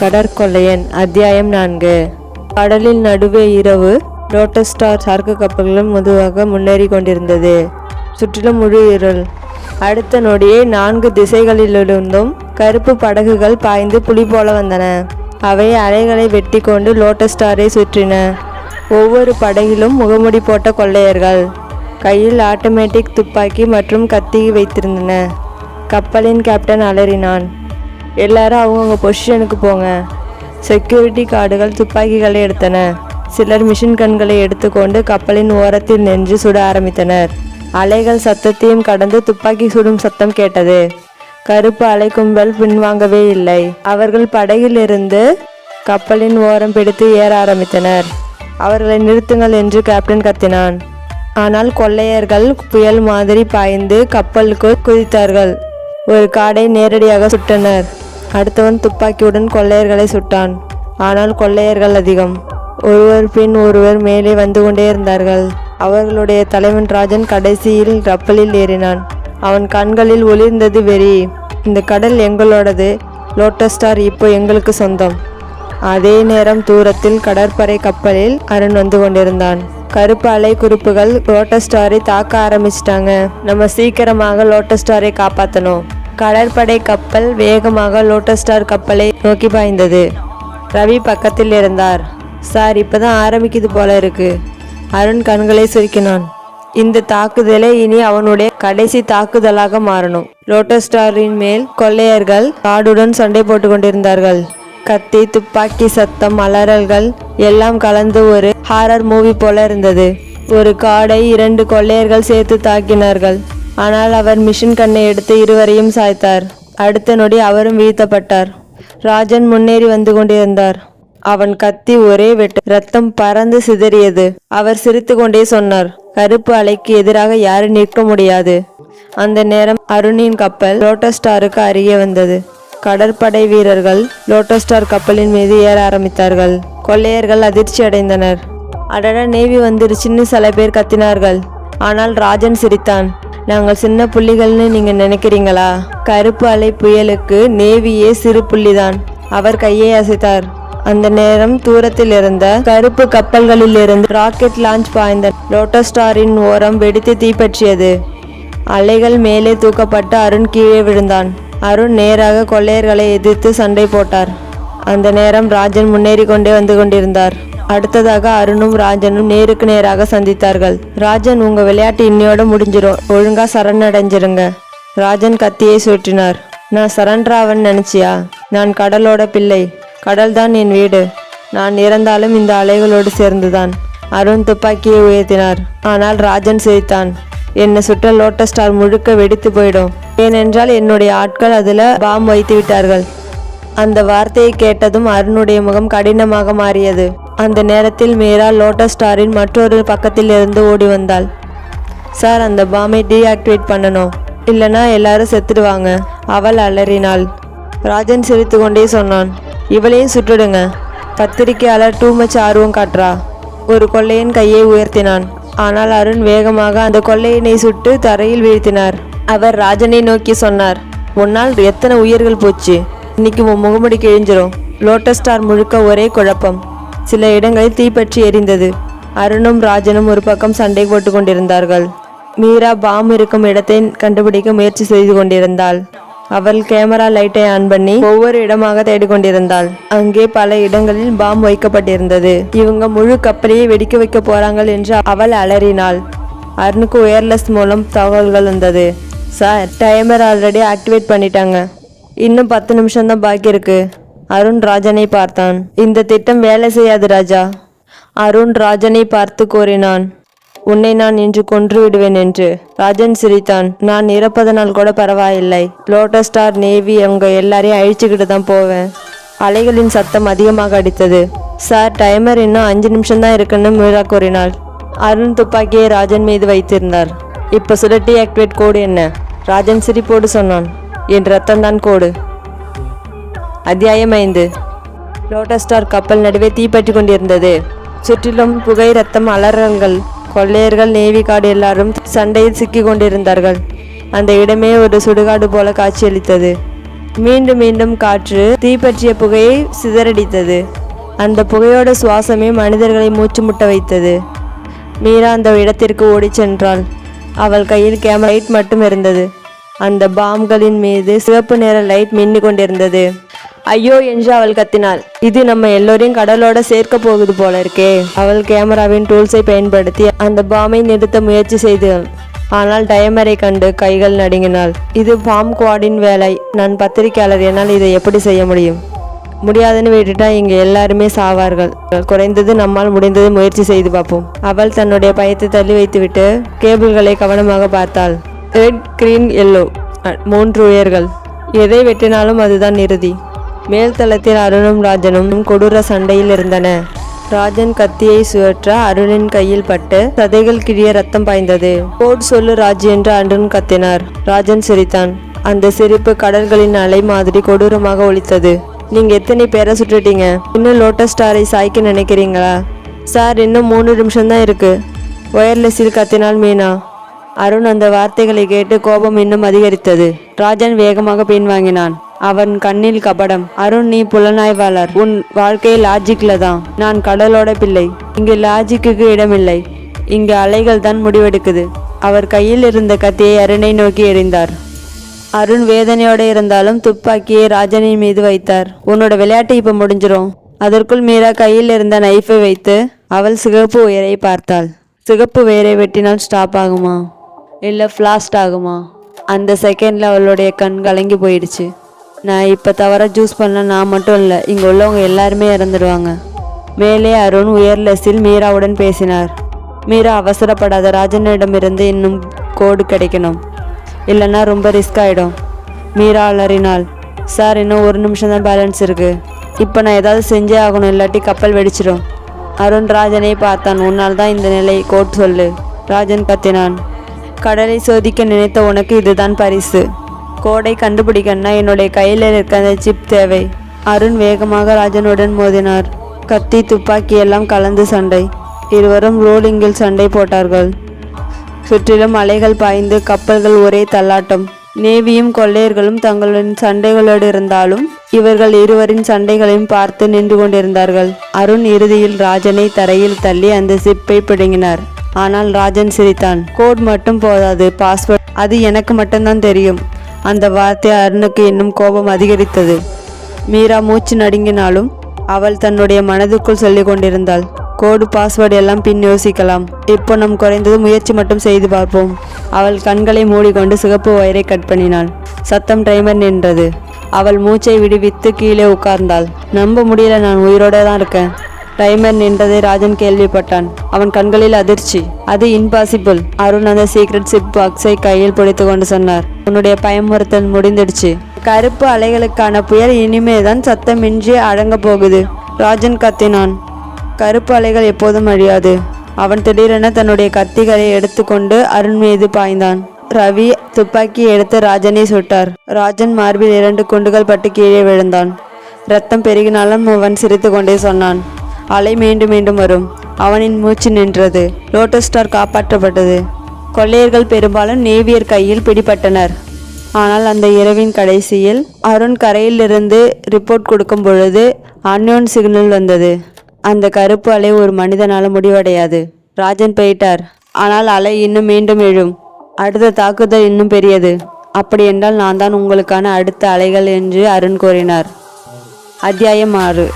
கடற்கொள்ளையன் அத்தியாயம் நான்கு. கடலில் நடுவே இரவு லோட்டஸ் ஸ்டார் சரக்கு கப்பல்களும் மெதுவாக முன்னேறி கொண்டிருந்தது. சுற்றிலும் முழு இருள். அடுத்த நொடியே நான்கு திசைகளிலிருந்தும் கருப்பு படகுகள் பாய்ந்து புலி போல வந்தன. அவை அலைகளை வெட்டி கொண்டு லோட்டஸ் ஸ்டாரை சுற்றின. ஒவ்வொரு படகிலும் முகமுடி போட்ட கொள்ளையர்கள். கையில் ஆட்டோமேட்டிக் துப்பாக்கி மற்றும் கத்தி வைத்திருந்தன. கப்பலின் கேப்டன் அலறினான். எல்லாரும் அவங்கவுங்க பொசிஷனுக்கு போங்க. செக்யூரிட்டி கார்டுகள் துப்பாக்கிகளை எடுத்தன. சிலர் மிஷின் கண்களை எடுத்துக்கொண்டு கப்பலின் ஓரத்தில் நின்று சுட ஆரம்பித்தனர். அலைகள் சத்தத்தையும் கடந்து துப்பாக்கி சுடும் சத்தம் கேட்டது. கருப்பு அலை கும்பல் பின்வாங்கவே இல்லை. அவர்கள் படகிலிருந்து கப்பலின் ஓரம் பிடித்து ஏற ஆரம்பித்தனர். அவர்களை நிறுத்துங்கள் என்று கேப்டன் கத்தினான். ஆனால் கொள்ளையர்கள் புயல் மாதிரி பாய்ந்து கப்பலுக்கு குதித்தார்கள். ஒரு காடை நேரடியாக சுட்டனர். அடுத்தவன் துப்பாக்கியுடன் கொள்ளையர்களை சுட்டான். ஆனால் கொள்ளையர்கள் அதிகம். ஒருவர் பின் ஒருவர் மேலே வந்து கொண்டே இருந்தார்கள். அவர்களுடைய தலைவன் ராஜன் கடைசியில் கப்பலில் ஏறினான். அவன் கண்களில் ஒளிர்ந்தது வெறி. இந்த கடல் எங்களோடது. லோட்டஸ் ஸ்டார் இப்போ எங்களுக்கு சொந்தம். அதே நேரம் தூரத்தில் கடற்படை கப்பலில் அருண் வந்து கொண்டிருந்தான். கருப்பு அலை குறிப்புகள் லோட்டஸ் ஸ்டாரை தாக்க ஆரம்பிச்சிட்டாங்க. நம்ம சீக்கிரமாக லோட்டஸ் ஸ்டாரை காப்பாற்றணும் கடற்படை கப்பல் வேகமாக லோட்டஸ் ஸ்டார் கப்பலை நோக்கி பாய்ந்தது. ரவி பக்கத்தில் இருந்தார். சார் இப்போதான் ஆரம்பிக்குது போல இருக்கு. அருண் கண்களை சுருக்கினான். இந்த தாக்குதலே இனி அவனுடைய கடைசி தாக்குதலாக மாறணும். லோட்டஸ் ஸ்டாரின் மேல் கொள்ளையர்கள் காடுடன் சண்டை போட்டு கொண்டிருந்தார்கள். கத்தி துப்பாக்கி சத்தம் அலறல்கள் எல்லாம் கலந்து ஒரு ஹாரர் மூவி போல இருந்தது. ஒரு காடை இரண்டு கொள்ளையர்கள் சேர்த்து தாக்கினார்கள். ஆனால் அவர் மிஷின் கண்ணை எடுத்து இருவரையும் சாய்த்தார். அடுத்த நொடி அவரும் வீழ்த்தப்பட்டார். ராஜன் முன்னேறி வந்து கொண்டிருந்தார். அவன் கத்தி ஒரே வெட்டு ரத்தம் பறந்து சிதறியது. அவர் சிரித்து கொண்டே சொன்னார் கருப்பு அலைக்கு எதிராக யாரும் நிற்க முடியாது. அந்த நேரம் அருணின் கப்பல் லோட்டஸ்டாருக்கு அருகே வந்தது. கடற்படை வீரர்கள் லோட்டஸ் ஸ்டார் கப்பலின் மீது ஏற ஆரம்பித்தார்கள். கொள்ளையர்கள் அதிர்ச்சி அடைந்தனர். அடடா நேவி வந்துருச்சுன்னு சில பேர் கத்தினார்கள். ஆனால் ராஜன் சிரித்தான். நாங்கள் சின்ன புள்ளிகள்னு நீங்கள் நினைக்கிறீங்களா? கருப்பு அலை புயலுக்கு நேவியே சிறு புள்ளிதான். அவர் கையை அசைத்தார். அந்த நேரம் தூரத்தில் இருந்த கருப்பு கப்பல்களில் இருந்து ராக்கெட் லான்ச் பாய்ந்த லோட்டஸ் ஸ்டாரின் ஓரம் வெடித்து தீப்பற்றியது. அலைகள் மேலே தூக்கப்பட்டு அருண் கீழே விழுந்தான். அருண் நேராக கொள்ளையர்களை எதிர்த்து சண்டை போட்டார். அந்த நேரம் ராஜன் முன்னேறி கொண்டே வந்து கொண்டிருந்தார். அடுத்ததாக அருணும் ராஜனும் நேருக்கு நேராக சந்தித்தார்கள். ராஜன் உங்க விளையாட்டு இன்னையோட முடிஞ்சிரும். ஒழுங்கா சரணடைஞ்சிருங்க. ராஜன் கத்தியை சுற்றினார் நான் சரண்ராவன் நினைச்சியா? நான் கடலோட பிள்ளை. கடல்தான் என் வீடு. நான் இறந்தாலும் இந்த அலைகளோடு சேர்ந்துதான். அருண் துப்பாக்கியை உயர்த்தினார். ஆனால் ராஜன் சிரித்தான். என்னை சுட்ட லோட்டஸ் ஸ்டார் முழுக்க வெடித்து போயிடும். ஏனென்றால் என்னுடைய ஆட்கள் அதில் பாம் வைத்து விட்டார்கள். அந்த வார்த்தையை கேட்டதும் அருணுடைய முகம் கடினமாக மாறியது. அந்த நேரத்தில் மீரா லோட்டஸ் ஸ்டாரின் மற்றொரு பக்கத்தில் இருந்து ஓடி வந்தாள். சார் அந்த பாமை டீஆக்டிவேட் பண்ணணும் இல்லைனா எல்லாரும் செத்துடுவாங்க. அவள் அலறினாள். ராஜன் சிரித்து கொண்டே சொன்னான். இவளையும் சுட்டுடுங்க. பத்திரிக்கையாளர் டூ மச் ஆர்வம் காட்டுறா. ஒரு கொள்ளையின் கையை உயர்த்தினான். ஆனால் அருண் வேகமாக அந்த கொள்ளையினை சுட்டு தரையில் வீழ்த்தினார். அவர் ராஜனை நோக்கி சொன்னார் உன்னால் எத்தனை உயிர்கள் போச்சு? இன்னைக்கு உன் முகமுடி கிழிஞ்சிரும். லோட்டஸ் ஸ்டார் முழுக்க ஒரே குழப்பம். சில இடங்களில் தீப்பற்றி எரிந்தது. அருணும் ராஜனும் ஒரு பக்கம் சண்டை போட்டு கொண்டிருந்தார்கள். மீரா பாம் இருக்கும் இடத்தை கண்டுபிடிக்க முயற்சி செய்து கொண்டிருந்தாள். அவள் கேமரா லைட்டை ஆன் பண்ணி ஒவ்வொரு இடமாக தேடிக்கொண்டிருந்தாள் அங்கே பல இடங்களில் பாம் வைக்கப்பட்டிருந்தது. இவங்க முழு கப்பலையே வெடிக்க வைக்க போறாங்கள் என்று அவள் அலறினாள். அருணுக்கு ஒயர்லெஸ் மூலம் தகவல்கள் வந்தது. சார் டைமர் ஆல்ரெடி ஆக்டிவேட் பண்ணிட்டாங்க. இன்னும் பத்து நிமிஷம் தான் பாக்கி இருக்கு. அருண் ராஜனை பார்த்தான். இந்த திட்டம் வேலை செய்யாது ராஜா. அருண் ராஜனை பார்த்து கூறினான் உன்னை நான் இன்று கொன்று விடுவேன் என்று. ராஜன் சிரித்தான். நான் இறப்பதனால் கூட பரவாயில்லை. லோட்டஸ் ஸ்டார் நேவி அவங்க எல்லாரையும் அழிச்சுக்கிட்டு தான் போவேன். அலைகளின் சத்தம் அதிகமாக அடித்தது. சார் டைமர் இன்னும் அஞ்சு நிமிஷம் தான் இருக்குன்னு மீரா கூறினாள். அருண் துப்பாக்கியை ராஜன் மீது வைத்திருந்தார். இப்போ சுடட்டி ஆக்டிவேட் கோடு என்ன? ராஜன் சிரிப்போடு சொன்னான். என் ரத்தம் தான் கோடு. அத்தியாயம் ஐந்து. லோட்டஸ் ஸ்டார் கப்பல் நடுவே தீப்பற்றி கொண்டிருந்தது. சுற்றிலும் புகை ரத்தம் அலறல்கள் கொள்ளையர்கள் நேவி காடு எல்லாரும் சண்டையில் சிக்கி கொண்டிருந்தார்கள். அந்த இடமே ஒரு சுடுகாடு போல காட்சியளித்தது. மீண்டும் மீண்டும் காற்று தீப்பற்றிய புகையை சிதறடித்தது. அந்த புகையோட சுவாசமே மனிதர்களை மூச்சு முட்ட வைத்தது. மீரா அந்த இடத்திற்கு ஓடிச் சென்றாள். அவள் கையில் கேமரா லைட் மட்டும் இருந்தது. அந்த பாம்களின் மீது சிவப்பு நிற லைட் மின்னு கொண்டிருந்தது. ஐயோ என்று அவள் கத்தினாள். இது நம்ம எல்லோரையும் கடலோட சேர்க்க போகுது போல இருக்கே. அவள் கேமராவின் டூல்ஸை பயன்படுத்தி அந்த பாமை நிறுத்த முயற்சி செய்தாள் ஆனால் டயமரை கண்டு கைகள் நடுங்கினாள். இது பாம் குவாடின் வேலை. நான் பத்திரிகையாளர் என்னால் இதை எப்படி செய்ய முடியும்? முடியாதுன்னு விட்டுட்டா இங்க எல்லாருமே சாவார்கள். குறைந்தது நம்மால் முடிந்தது முயற்சி செய்து பார்ப்போம். அவள் தன்னுடைய பயத்தை தள்ளி வைத்துவிட்டு கேபிள்களை கவனமாக பார்த்தாள். ரெட் கிரீன் எல்லோ மூன்று உயர்கள். எதை வெட்டினாலும் அதுதான் இறுதி. மேல்தளத்தில் அருணும் ராஜனும் கொடூர சண்டையில் இருந்தன. ராஜன் கத்தியை சுழற்ற அருணின் கையில் பட்டு சதைகள் கிழிய ரத்தம் பாய்ந்தது. போட் சொல்லு ராஜ் என்று அருண் கத்தினார். ராஜன் சிரித்தான். அந்த சிரிப்பு கடல்களின் அலை மாதிரி கொடூரமாக ஒலித்தது. நீங்கள் எத்தனை பேரை சுட்டுட்டீங்க? இன்னும் லோட்டஸ் ஸ்டாரை சாய்க்க நினைக்கிறீங்களா? சார் இன்னும் மூணு நிமிஷம் தான் இருக்கு. ஒயர்லெஸ்ஸில் கத்தினால் மீனா. அருண் அந்த வார்த்தைகளை கேட்டு கோபம் இன்னும் அதிகரித்தது. ராஜன் வேகமாக பின்வாங்கினான் அவன் கண்ணில் கபடம். அருண் நீ புலனாய்வாளர். உன் வாழ்க்கை லாஜிக்ல தான். நான் கடலோட பிள்ளை. இங்கு லாஜிக்குக்கு இடமில்லை. இங்கு அலைகள் தான் முடிவெடுக்குது. அவர் கையில் இருந்த கத்தியை அருணை நோக்கி எறிந்தார். அருண் வேதனையோடு இருந்தாலும் துப்பாக்கியை ராஜனின் மீது வைத்தார். உன்னோட விளையாட்டு இப்போ முடிஞ்சிரும். அதற்குள் மீரா கையில் இருந்த நைஃபை வைத்து அவள் சிகப்பு உயரை பார்த்தாள். சிகப்பு உயரை வெட்டினால் ஸ்டாப் ஆகுமா? இல்லை ஃப்ளாஸ்ட் ஆகுமா? அந்த செகண்டில் அவளுடைய கண் கலங்கி போயிடுச்சு. நான் இப்போ தவற ஜூஸ் பண்ண நான் மட்டும் இல்லை இங்கே உள்ளவங்க எல்லாருமே இறந்துடுவாங்க மேலே அருண் உயர்லெஸ்ஸில் மீராவுடன் பேசினார். மீரா அவசரப்படாத ராஜனிடமிருந்து இன்னும் கோடு கிடைக்கணும். இல்லைன்னா ரொம்ப ரிஸ்க் ஆகிடும் மீரா அலறினாள். சார் இன்னும் ஒரு நிமிஷம் தான் பேலன்ஸ் இருக்குது இப்போ நான் ஏதாவது செஞ்சே ஆகணும் இல்லாட்டி கப்பல் வெடிச்சிடும் அருண் ராஜனை பார்த்தான். உன்னால் தான் இந்த நிலை கோட் சொல்லு. ராஜன் கத்தினான். கடலை சோதிக்க நினைத்த உனக்கு இதுதான் பரிசு. கோடை கண்டுபிடிக்கன்னா என்னுடைய கையில் இருக்க அந்த சிப் தேவை. அருண் வேகமாக ராஜனுடன் மோதினார். கத்தி துப்பாக்கி எல்லாம் கலந்து சண்டை. இருவரும் ரோலிங்கில் சண்டை போட்டார்கள். சுற்றிலும் அலைகள் பாய்ந்து கப்பல்கள் ஒரே தள்ளாட்டம். நேவியும் கொள்ளையர்களும் தங்களின் சண்டைகளோடு இருந்தாலும் இவர்கள் இருவரின் சண்டைகளையும் பார்த்து நின்று கொண்டிருந்தார்கள். அருண் இறுதியில் ராஜனை தரையில் தள்ளி அந்த சிப்பை பிடுங்கினார். ஆனால் ராஜன் சிரித்தான். கோட் மட்டும் போதாது பாஸ்வேர்ட். அது எனக்கு மட்டும்தான் தெரியும். அந்த வார்த்தை அருணுக்கு இன்னும் கோபம் அதிகரித்தது. மீரா மூச்சு நடுங்கினாலும் அவள் தன்னுடைய மனதுக்குள் சொல்லிக் கொண்டிருந்தாள் கோடு பாஸ்வேர்டு எல்லாம் பின் யோசிக்கலாம். இப்போ நம் குறைந்தது முயற்சி மட்டும் செய்து பார்ப்போம். அவள் கண்களை மூடிக்கொண்டு சிகப்பு வயரை கட் பண்ணினாள். சத்தம் டைமர் நின்றது. அவள் மூச்சை விடுவித்து கீழே உட்கார்ந்தாள். நம்ப முடியல நான் உயிரோட தான் இருக்கேன். டைமர் நின்றதை ராஜன் கேள்விப்பட்டான். அவன் கண்களில் அதிர்ச்சி. அது இம்பாசிபிள் அருண் அந்த சீக்ரெட் சிப் பாக்ஸை கையில் பிடித்து கொண்டு சொன்னார். உன்னுடைய பயமுறுத்தல் முடிந்துடுச்சு. கருப்பு அலைகளுக்கான புயல் இனிமேதான் சத்தமின்றி அடங்க போகுது. ராஜன் கத்தினான். கருப்பு அலைகள் எப்போதும் அழியாது. அவன் திடீரென தன்னுடைய கத்திகளை எடுத்துக்கொண்டு அருண் மீது பாய்ந்தான். ரவி துப்பாக்கி எடுத்து ராஜனை சுட்டார். ராஜன் மார்பில் இரண்டு குண்டுகள் பட்டு கீழே விழுந்தான். ரத்தம் பெருகினாலும் அவன் சிரித்து கொண்டே சொன்னான் அலை மீண்டும் மீண்டும் வரும். அவனின் மூச்சு நின்றது. லோட்டஸ் ஸ்டார் காப்பாற்றப்பட்டது. கொள்ளையர்கள் பெரும்பாலும் நேவியர் கையில் பிடிபட்டனர். ஆனால் அந்த இரவின் கடைசியில் அருண் கரையிலிருந்து ரிப்போர்ட் கொடுக்கும் பொழுது அன்யோன் சிக்னல் வந்தது. அந்த கருப்பு அலை ஒரு மனிதனால் முடிவடையாது. ராஜன் போயிட்டார். ஆனால் அலை இன்னும் மீண்டும் எழும். அடுத்த தாக்குதல் இன்னும் பெரியது. அப்படி என்றால் நான் தான் உங்களுக்கான அடுத்த அலைகள் என்று அருண் கூறினார். அத்தியாயம் ஆறு.